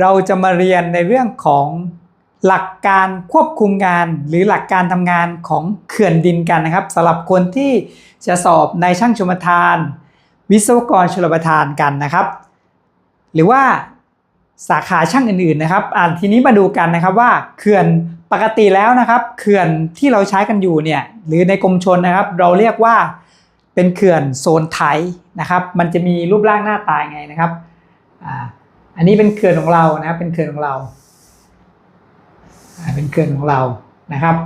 เราจะมาเรียนในเรื่องของหลักการควบคุมงานหรือหลักการทำงานของเขื่อนดินกันนะครับสำหรับคนที่จะสอบในช่างชมทาน วิศวกรชลประทานกันนะครับ หรือว่าสาขาช่างอื่นๆนะครับอ่าทีนี้มาดูกันนะครับว่าเขื่อนปกติแล้วนะครับเขื่อนที่เราใช้กันอยู่เนี่ยหรือในกรมชนนะครับ เราเรียกว่าเป็นเขื่อนโซนไทยนะครับ มันจะมีรูปร่างหน้าตาไงนะครับอ่า อันนี้เป็นเขื่อนของเรานะครับเป็นเขื่อนของเราเป็นเขื่อนของเรานะครับ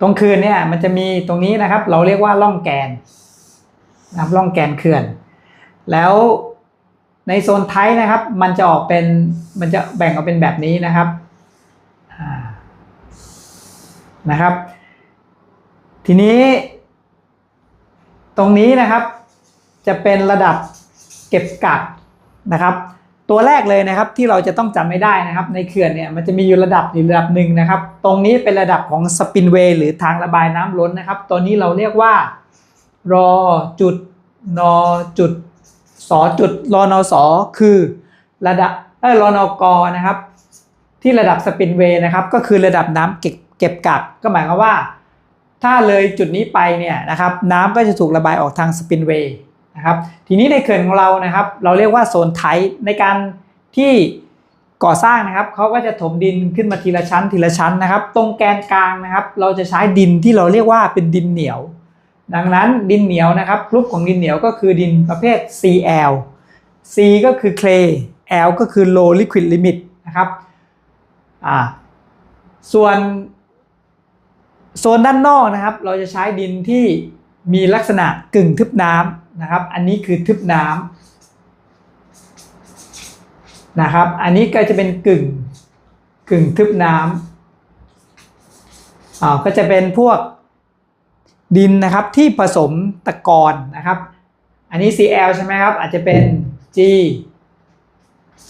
ตรงเขื่อนเนี่ยมันจะมีตรงนี้นะครับ เราเรียกว่าล่องแกนนะครับล่องแกนเขื่อน แล้วในโซนไทยนะครับ มันจะออกเป็นมันจะแบ่งออกเป็นแบบนี้นะครับนะครับ ทีนี้ ตรงนี้นะครับ จะเป็นระดับเก็บกักนะครับ ตัวแรกเลยนะครับที่เราจะต้องจำไม่ได้นะครับ ในเขื่อนเนี่ยมันจะมีอยู่ระดับอยู่ระดับหนึ่งนะครับ ตรงนี้เป็นระดับของสปินเวย์หรือทางระบายน้ำล้นนะครับ ตัวนี้เราเรียกว่ารอจุดนอจุดสอจุดรอนอสอคือระดับเออรอนอกอนะครับ ที่ระดับสปินเวย์นะครับ ก็คือระดับน้ำเก็บเก็บกักก็หมายความว่า ถ้าเลยจุดนี้ไปเนี่ยนะครับ น้ำก็จะถูกระบายออกทางสปินเวย์ นะครับทีนี้ในเขื่อนของเรานะครับ เราเรียกว่าโซนไทในการที่ก่อสร้างนะครับเขาก็จะถมดินขึ้นมาทีละชั้นทีละชั้นนะครับ ตรงแกนกลางนะครับ เราจะใช้ดินที่เราเรียกว่าเป็นดินเหนียว ดังนั้นดินเหนียวนะครับกรุ๊ปของดินเหนียวก็คือดินประเภท CL C ก็คือ clay L ก็คือ low liquid limit นะครับอ่าส่วนโซนด้านนอกนะครับ เราจะใช้ดินที่มีลักษณะกึ่งทึบน้ำ นะครับ อันนี้คือทึบน้ำนะครับ อันนี้ก็จะเป็นกึ่งกึ่งทึบน้ำอ่าก็จะเป็นพวกดินนะครับที่ผสมตะกอนนะครับ อันนี้ Cl ใช่ไหมครับ อาจจะเป็น G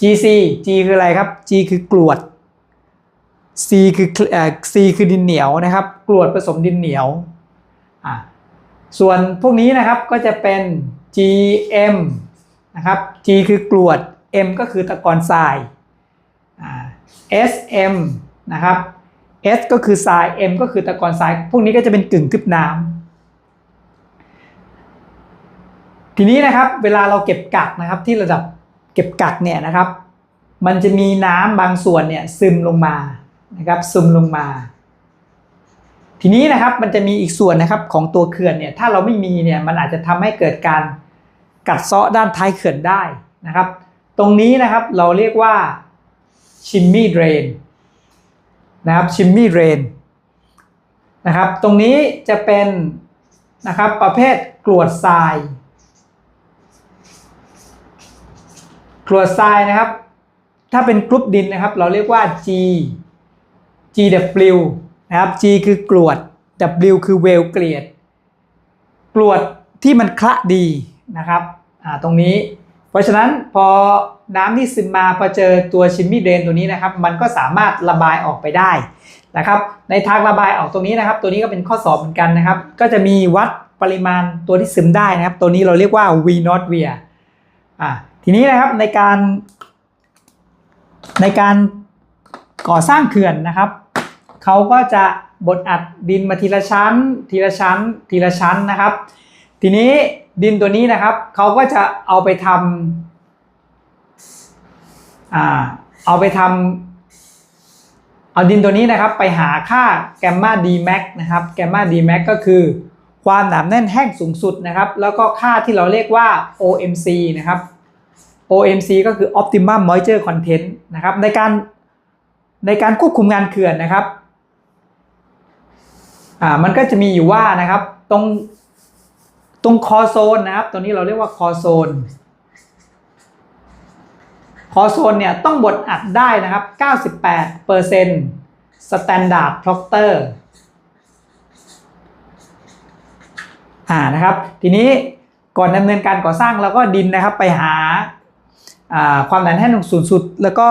GC G คืออะไรครับ G คือกรวด C คือเอ่อ C คือดินเหนียวนะครับ กรวดผสมดินเหนียวอ่า ส่วนพวกนี้นะครับก็จะเป็น GM นะครับ G คือกรวด M ก็คือตะกอนทราย SM นะครับ S ก็คือทราย M ก็คือตะกอนทราย พวกนี้ก็จะเป็นกึ่งทึบน้ำทีนี้นะครับเวลาเราเก็บกักนะครับที่ระดับเก็บกักเนี่ยนะครับ มันจะมีน้ำบางส่วนเนี่ยซึมลงมานะครับซึมลงมา ทีนี้นะครับมันจะมีอีกส่วนนะครับของตัวเขื่อนเนี่ยถ้าเราไม่มีเนี่ยมันอาจจะทำให้เกิดการกัดเซาะด้านท้ายเขื่อนได้นะครับ ตรงนี้นะครับเราเรียกว่าชิมมี่เดรนนะครับชิมมี่เดรนนะครับ ตรงนี้จะเป็นนะครับประเภทกรวดทรายกรวดทรายนะครับ ถ้าเป็นกรุ๊ปดินนะครับ เราเรียกว่า G GW นะครับ G คือกรวด W คือเวลเกลียด กรวดที่มันคละดีนะครับตรงนี้ เพราะฉะนั้นพอน้ำที่ซึมมาพอเจอตัวชิมมี่เดรนตัวนี้นะครับ มันก็สามารถระบายออกไปได้นะครับ ในทางระบายออกตรงนี้นะครับ ตัวนี้ก็เป็นข้อสอบเหมือนกันนะครับ ก็จะมีวัดปริมาณตัวที่ซึมได้นะครับ ตัวนี้เราเรียกว่า V not v i a อ่าทีนี้นะครับในการในการก่อสร้างเขื่อนนะครับ เขาก็จะบดอัดดินมาทีละชั้น ทีละชั้น ทีละชั้นนะครับ ทีนี้ดินตัวนี้นะครับเขาก็จะเอาไปทำอ่าเอาไปทำเอาดินตัวนี้นะครับ ไปหาค่าแกมมาดีแม็กนะครับแกมมาดีแม็กก็คือความหนาแน่นแห้งสูงสุดนะครับ แล้วก็ค่าที่เราเรียกว่า OMC นะครับ OMC ก็คือ Optimum Moisture Content นะครับในการในการควบคุมงานเขื่อนนะครับ อ่ามันก็จะมีอยู่ว่านะครับ ตรงตรงคอโซนนะครับ ตัวนี้เราเรียกว่าคอโซนคอโซนเนี่ยต้องบดอัดได้นะครับ 98% Standard Proctor อ่านะครับ ทีนี้ก่อนดำเนินการก่อสร้างเราก็ดินนะครับไปหาความหนาแน่นสูงสุด แล้วก็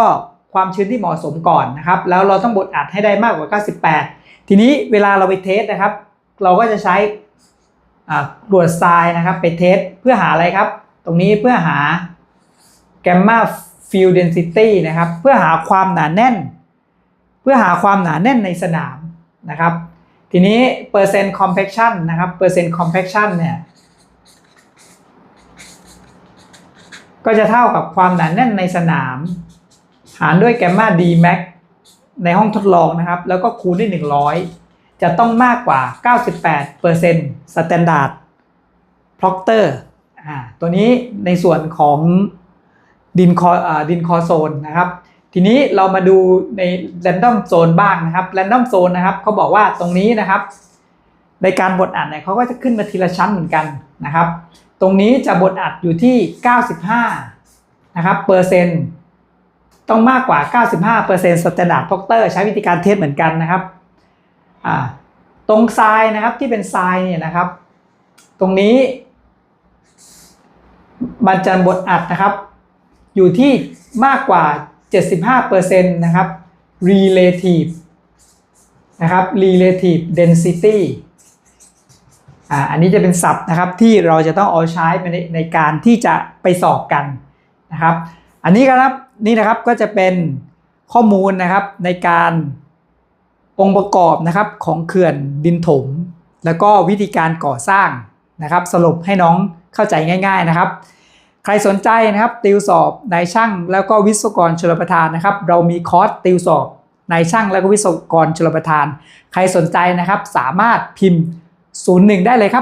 ความชื้นที่เหมาะสมก่อนนะครับ แล้วเราต้องบดอัดให้ได้มากกว่า 98 ทีนี้เวลาเราไปเทสนะครับ เราก็จะใช้กรวดทรายนะครับ ไปเทสเพื่อหาอะไรครับ ตรงนี้เพื่อหาแกมมา field density นะครับ เพื่อหาความหนาแน่น เพื่อหาความหนาแน่นในสนามนะครับ ทีนี้เปอร์เซ็นต์ compaction นะครับเปอร์เซ็นต์ compaction เนี่ยก็จะเท่ากับความหนาแน่นในสนาม หารด้วยแกมมา d max ในห้องทดลองนะครับ แล้วก็คูณด้วย 100 จะต้องมากกว่า 98% standard proctor อ่าตัวนี้ในส่วนของดินคออ่าดินคอโซนนะครับ ทีนี้เรามาดูใน random zone บ้างนะครับ random zone นะครับเขาบอกว่าตรงนี้นะครับ ในการบดอัดเนี่ยเขาก็จะขึ้นมาทีละชั้นเหมือนกันนะครับ ตรงนี้จะบดอัดอยู่ที่ 95นะครับเปอร์เซ็นต์ ต้องมากกว่า 95เปอร์เซ็นต์ standard proctor ใช้วิธีการเทสเหมือนกันนะครับตรงทรายนะครับที่เป็นทรายเนี่ยนะครับ ตรงนี้ มันจะบดอัดนะครับ อยู่ที่มากกว่า 75%นะครับ relative นะครับ relative density อ่าอันนี้จะเป็นศัพท์นะครับที่เราจะต้องเอาใช้ในในการที่จะไปสอบกันนะครับ อันนี้ครับนี่นะครับก็จะเป็นข้อมูลนะครับในการองค์ประกอบนะครับของเขื่อนดินถม แล้วก็วิธีการก่อสร้างนะครับ สรุปให้น้องเข้าใจง่าย ๆนะครับ ใครสนใจนะครับติวสอบนายช่างแล้วก็วิศวกรชลประทานนะครับ เรามีคอร์สติวสอบนายช่างแล้วก็วิศวกรชลประทาน ใครสนใจนะครับสามารถพิมพ์ 01 ได้เลยครับ